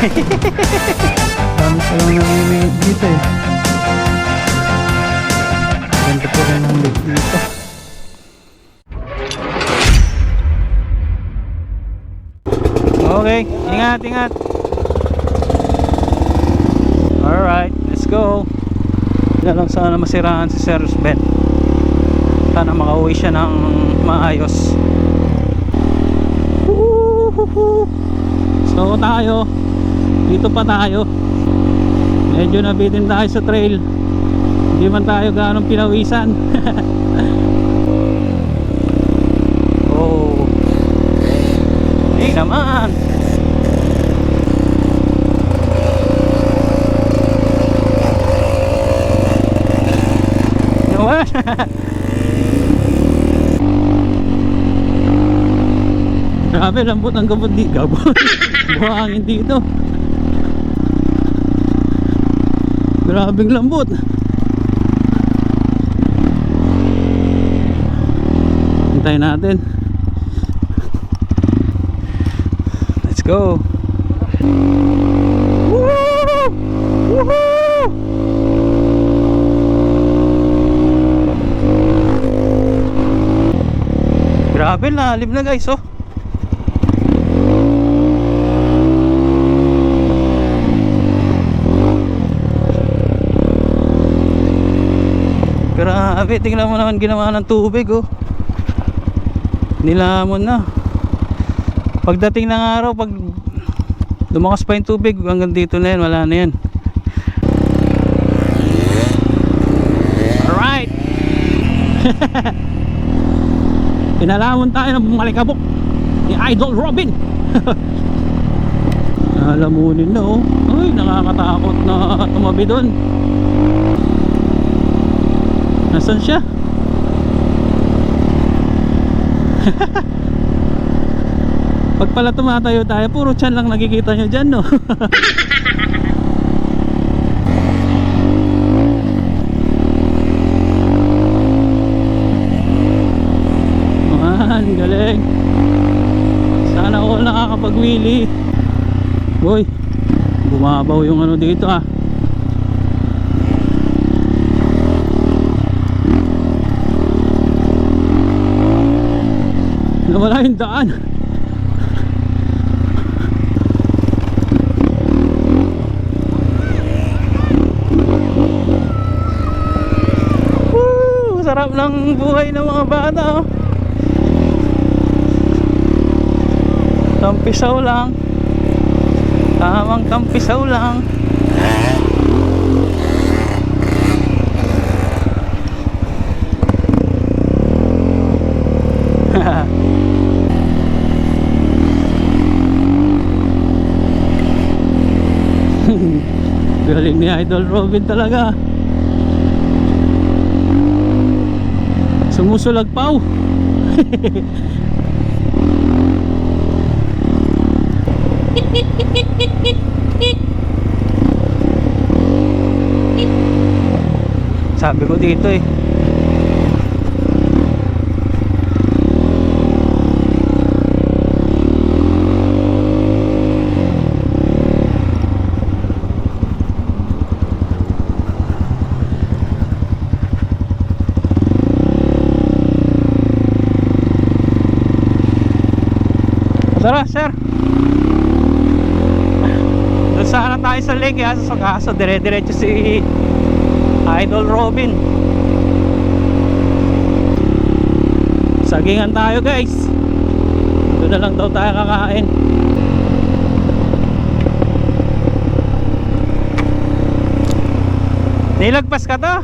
Dami pa lang namimingit dito eh. Ganda po rin ang lake dito. Okay, ingat, ingat. Alright, let's go. Yan lang sana masiraan si Sir Ben. Sana makauwi siya ng maayos. Woohoo! So tayo, dito pa tayo. Medyo nabitin tayo sa trail. Hindi man tayo ganong pinawisan. oh. Hey naman. Naman. Grabe, lambot ang gabot di gabot. Buhangin dito. Grabing lambot. Hintayin natin. Let's go. Woo! Woohoo! Grabe, lalim na guys, oh. Grabe, tingnan mo naman ginawa ng tubig oh. Nilamon na. Pagdating ng araw, pag lumakas pa yung tubig, hanggang dito na yan, wala na yan. Alright! Pinalamon tayo ng malikabok ni Idol Robin. Nalamunin na oh. Ay, nakakatakot na tumabi doon. Nasaan siya? Pag pala tumatayo tayo, puro tiyan lang nakikita nyo dyan, no? Man, galing. Sana all nakakapag-wheelie. Boy, bumabaw yung ano dito ah. Nawala yung daan. Sarap ng buhay ng mga bata. oh. Tampisaw lang. Tamang tampisaw lang. Galing ni Idol Robin talaga. Sumusulag pa oh. Sabi ko dito eh. Tara, sir. Doon sana ha? Sa kaso, dire-diretso si Idol Robin. Sagingan tayo, guys. Doon na lang daw tayo kakain. Nilagpas ka to?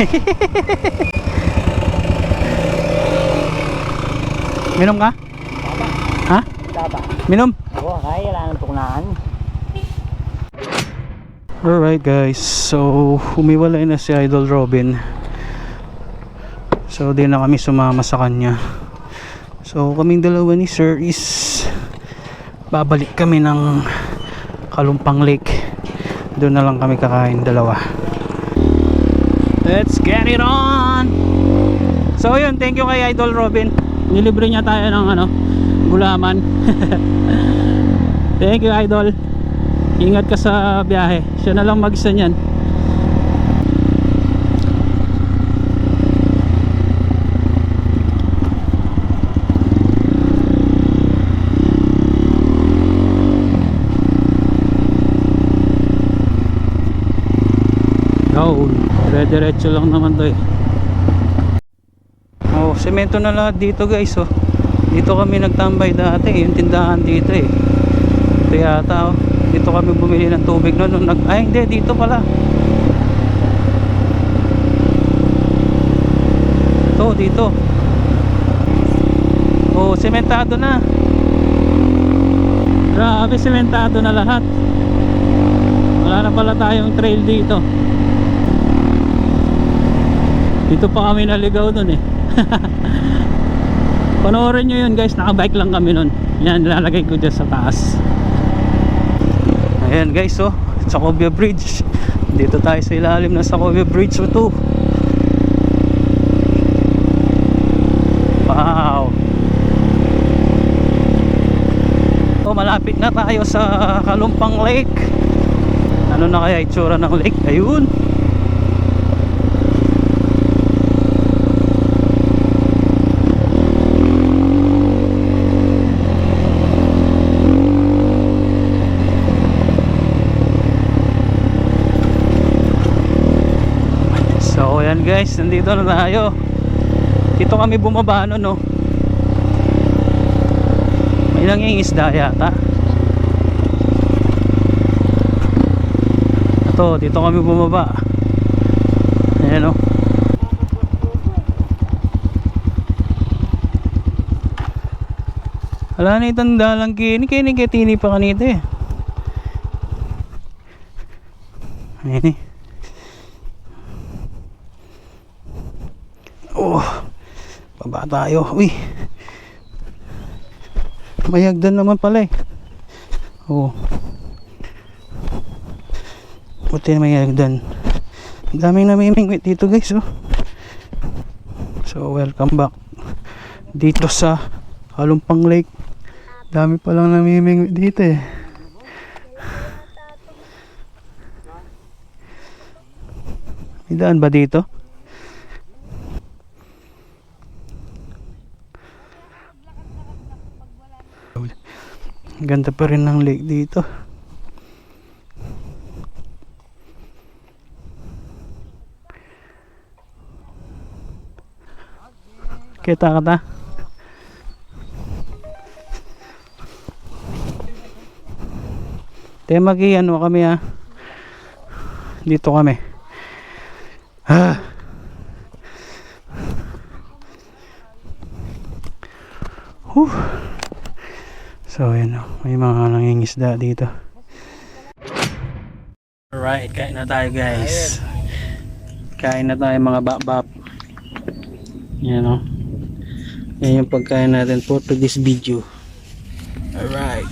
Minom ka? Ha? Taba. Minom? Oo, kaya wala nang tuknaan. Alright guys, so humiwalay na si Idol Robin. So di na kami sumama sa kanya. So kaming dalawa ni Sir is babalik kami ng Kalumpang Lake doon na lang kami kakain dalawa let's get it on! So yun thank you kay Idol Robin. Nilibre niya tayo ng ano gulaman. Thank you Idol. Ingat ka sa biyahe. Siya na lang mag-isa niyan Yun, dire-diretso lang naman to eh. Oh, semento na lahat dito guys oh. Dito kami nagtambay dati, yung tindahan dito eh. Ito yata oh. Dito kami bumili ng tubig noon. Nung nag Ay hindi, dito pala. Ito, dito. Oh, sementado na. Grabe, sementado na lahat. Wala na pala tayong trail dito. Dito pa kami naligaw dun eh. Panoorin nyo yun guys, nakabike lang kami nun. Yan, nilalagay ko dyan sa taas. Ayan guys, oh, Sacobia Bridge. Dito tayo sa ilalim ng Sacobia Bridge 2. Wow. Oh, malapit na tayo sa Kalumpang Lake. Ano na kaya itsura ng lake? Ayun. So ayan guys, nandito na tayo. Dito kami bumaba no no. May nangingisda yata. Ito, dito kami bumaba. Ayan o. Wala na itanda lang kini, pa kanito eh. Ayan eh. Oh, baba tayo. Uy. Mayagdan naman pala eh. Oh. Buti na mayagdan. Ang daming namimingwit dito guys oh. So welcome back dito sa Kalumpang Lake. Dami pa lang namimingwit dito eh. May daan ba dito? Ganda pa rin ng lake dito. Kita ka ta? Te magi ano kami ah. Dito kami. Ah. Whew. So ayan o, may mga nangingisda dito. Alright, kain na tayo guys. Kain na tayo mga bap-bap. Yan o. Yan yung pagkain natin for today's video. Alright.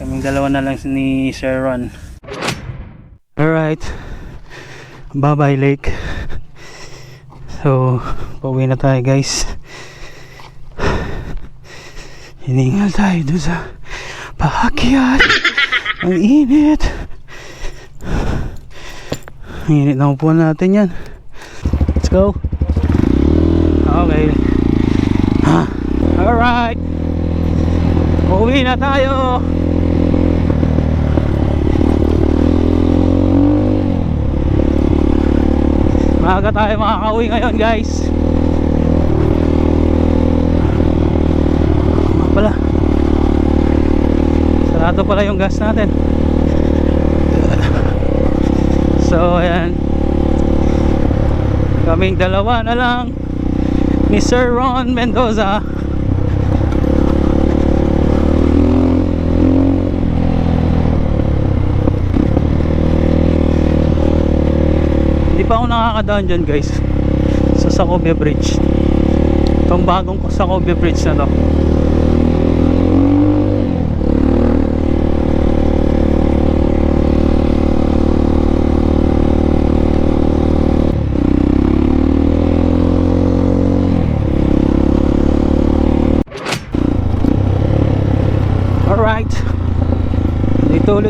Kaming dalawa na lang ni Sir Ron. Alright. Bye bye lake. So, pauwi na tayo guys. Hiningal tayo doon sa paakyat. Ang init. Ang init na upuan natin yan. Let's go. Okay. Ha. Alright. Uwi na tayo. Maaga tayo makakauwi ngayon guys. Nga pala. Sarado pala yung gas natin. So ayan. Kaming dalawa na lang ni Sir Ron Mendoza. Hindi pa ako nakakadaan dyan guys sa Sacobia Bridge. Itong bagong Sacobia Bridge na to.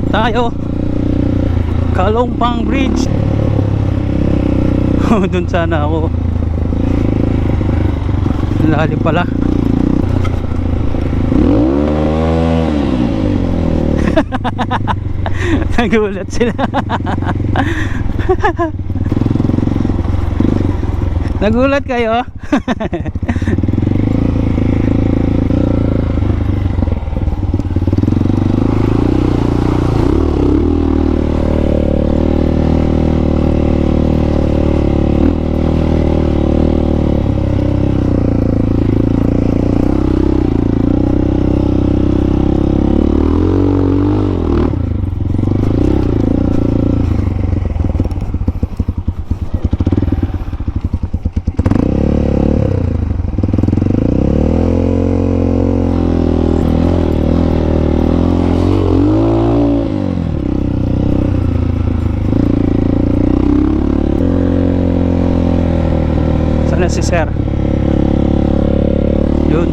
Ulit tayo. Kalumpang Bridge. Doon sana ako. Lalim pala. Nagulat sila. Nagulat kayo? Sana si sir Yun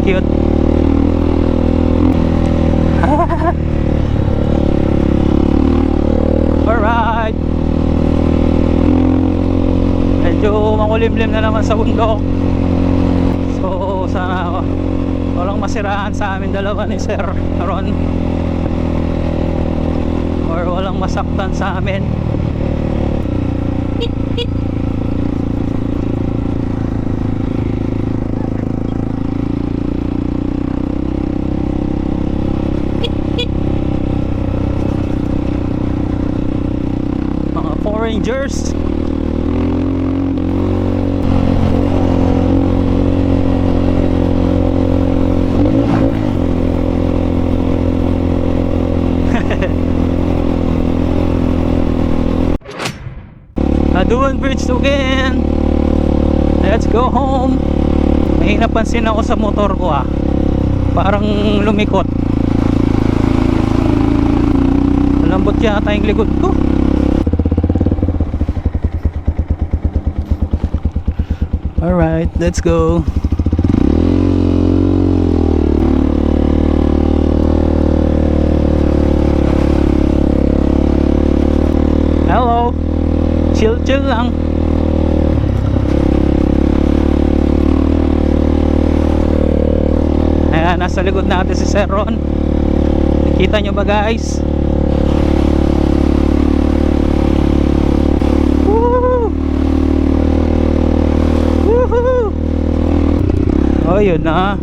Cute Alright Medyo makulimlim na naman sa bundok So sana walang masiraan sa amin dalawa ni Sir Ron. Or walang masaktan sa amin. Mga foreigners Aduan Bridge again. Let's go home. May napansin ako sa motor ko ah. Parang lumikot. Malambot yata yung likod ko. Alright, let's go. Hello Chill chill lang Ayan, nasa likod natin si Sir Ron Nakita nyo ba guys? Woo! Woohoo! Oh, yun na.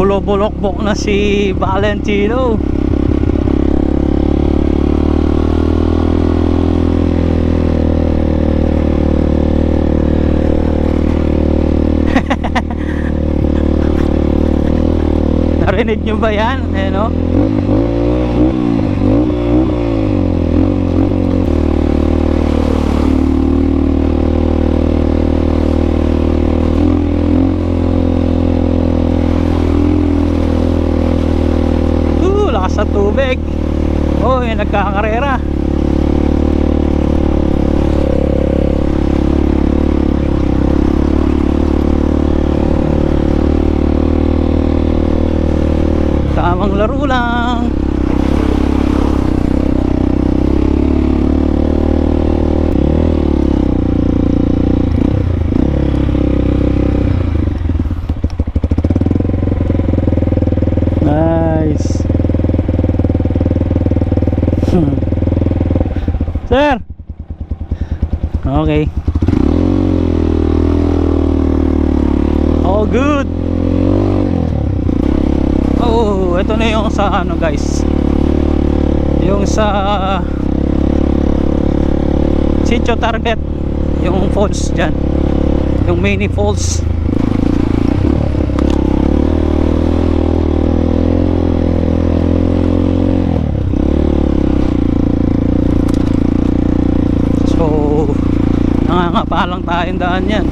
Nagbulok-bulokbok na si Valentino. Narinig nyo ba yan? Eh, no? Uh, lakas sa tubig. Oh, yung nagkakarera. Tamang laro lang. Sir. Okay. All good. Oh, ito na yung sa ano guys. Yung sa Sitio Target. Yung falls dyan. Yung mini falls. nangangapalang tayong daan yan.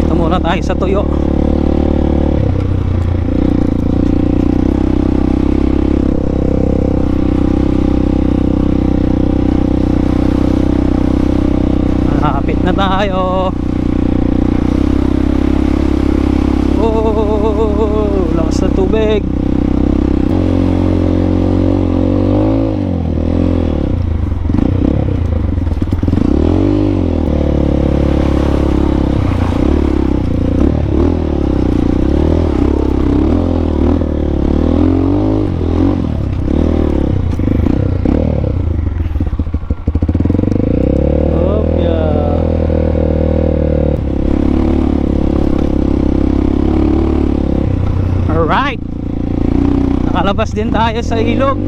Dito muna tayo sa tuyo. Malapit na tayo. Oh lakas na tubig. Nakalabas din tayo sa ilog.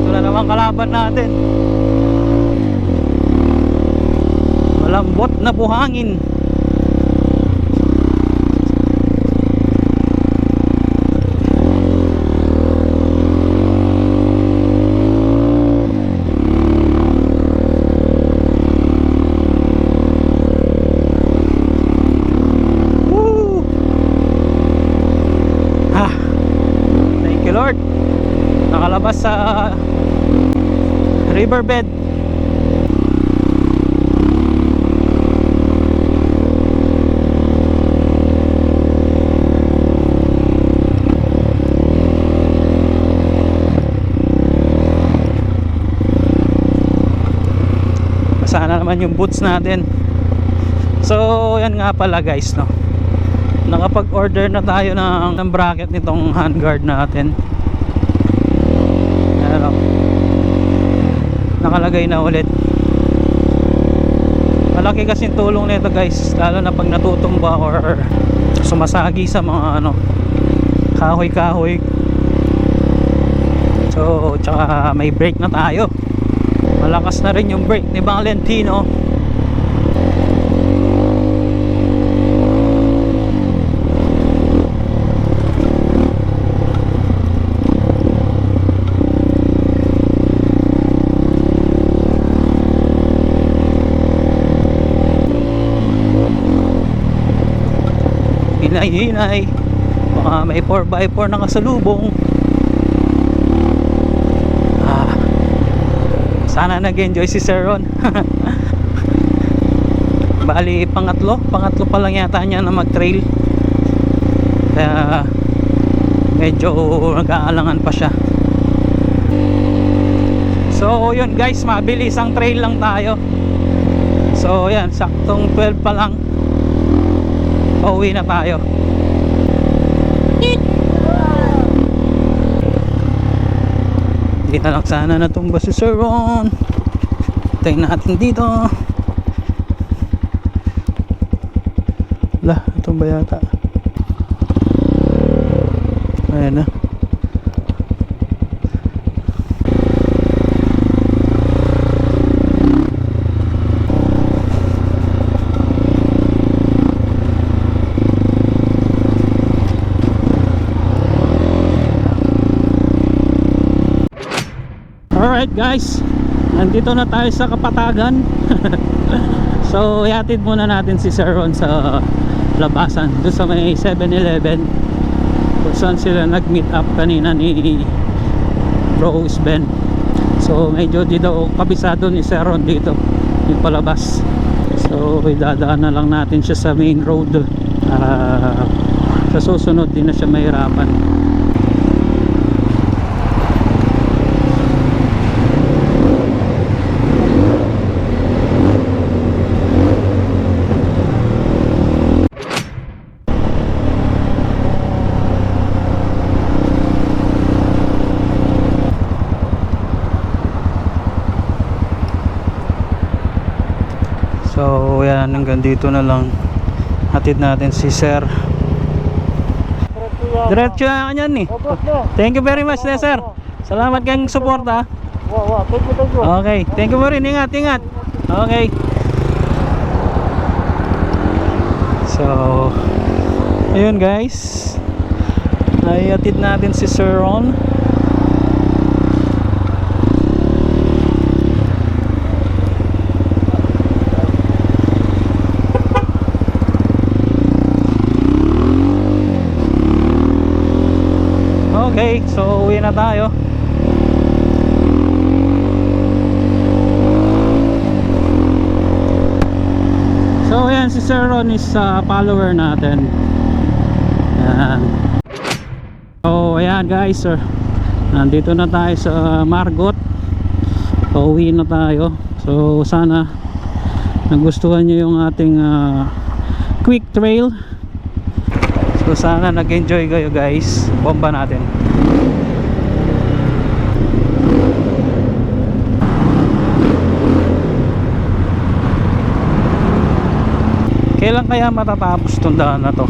Ito na naman kalaban natin. Malambot na buhangin. Woo! Ah, thank you Lord. Nakalabas sa riverbed. Sana naman yung boots natin. So, yan nga pala guys, no. Nakapag-order na tayo ng, ng bracket nitong handguard natin. Ano, nakalagay na ulit. Malaki kasi tulong nito guys, lalo na pag natutumba or sumasagi sa mga ano, kahoy-kahoy. So, tsaka may brake na tayo. Malakas na rin yung brake ni Valentino. Hinay-hinay baka may 4x4 na kasalubong. Ah, sana nag-enjoy si Sir Ron. Bali pangatlo. Pangatlo pa lang yata niya na mag-trail. Kaya medyo nag-aalangan pa siya. So yun guys mabilis ang trail lang tayo. So yan saktong 12 pa lang pauwi na tayo. Na lang sana natumba si Sir Ron. Tayo natin dito. Lah natumba yata. Ayan na Alright guys, nandito na tayo sa Kapatagan. so, yatid muna natin si Sir Ron sa labasan. Doon sa may 7-Eleven. Kung saan sila nag-meet up kanina ni Rose Ben. So, medyo di daw kabisado ni Sir Ron dito. Yung palabas. So, idadaan na lang natin siya sa main road. Para sa susunod din na siya mahirapan. So yan hanggang dito na lang. Hatid natin si Sir. Diretso na yan eh Thank you very much eh, Sir. Salamat kang support ah. You. Okay. Thank you rin Ingat ingat. Okay. So Ayun guys. Naihatid natin si Sir Ron tayo So ayan si Sir Ron is uh, follower natin. Ayan. So ayan guys sir. Nandito na tayo sa Margot. Pauwi na tayo. So sana nagustuhan niyo yung ating uh, quick trail. So sana nag-enjoy kayo guys. Bomba natin. Kailan kaya matatapos tong daan na to?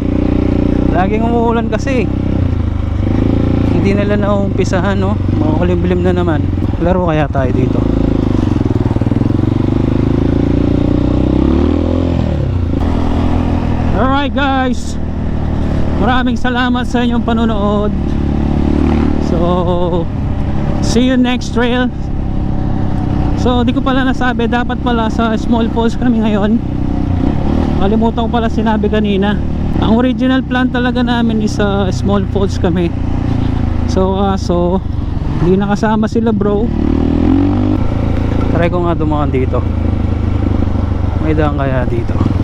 Laging umuulan kasi. Hindi nila naumpisahan, no? Makulimlim na naman. Laro kaya tayo dito. Alright guys. Maraming salamat sa inyong panonood. So, see you next trail. So, di ko pala nasabi, dapat pala sa Small Falls kami ngayon. Kalimutan ko pala sinabi kanina. Ang original plan talaga namin is sa Small Falls kami. So, so hindi nakasama sila bro. Try ko nga dumaan dito. May daan kaya dito.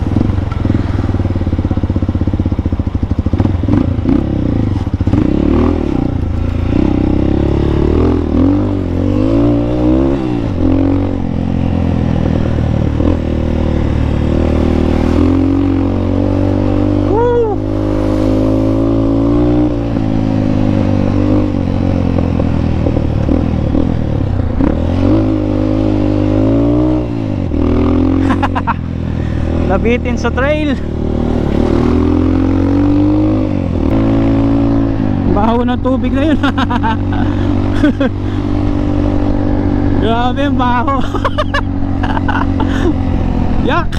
Nabitin sa trail. Baho ng tubig na yun. Grabe ang baho. Yak!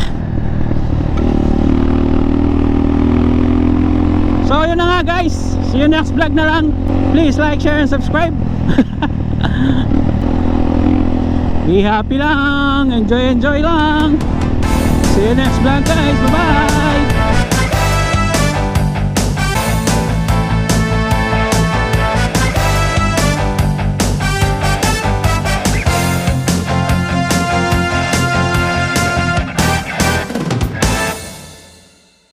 So yun na nga guys. See you next vlog na lang. Please like, share, and subscribe. Be happy lang. Enjoy, enjoy lang. See you next vlog guys. Bye-bye.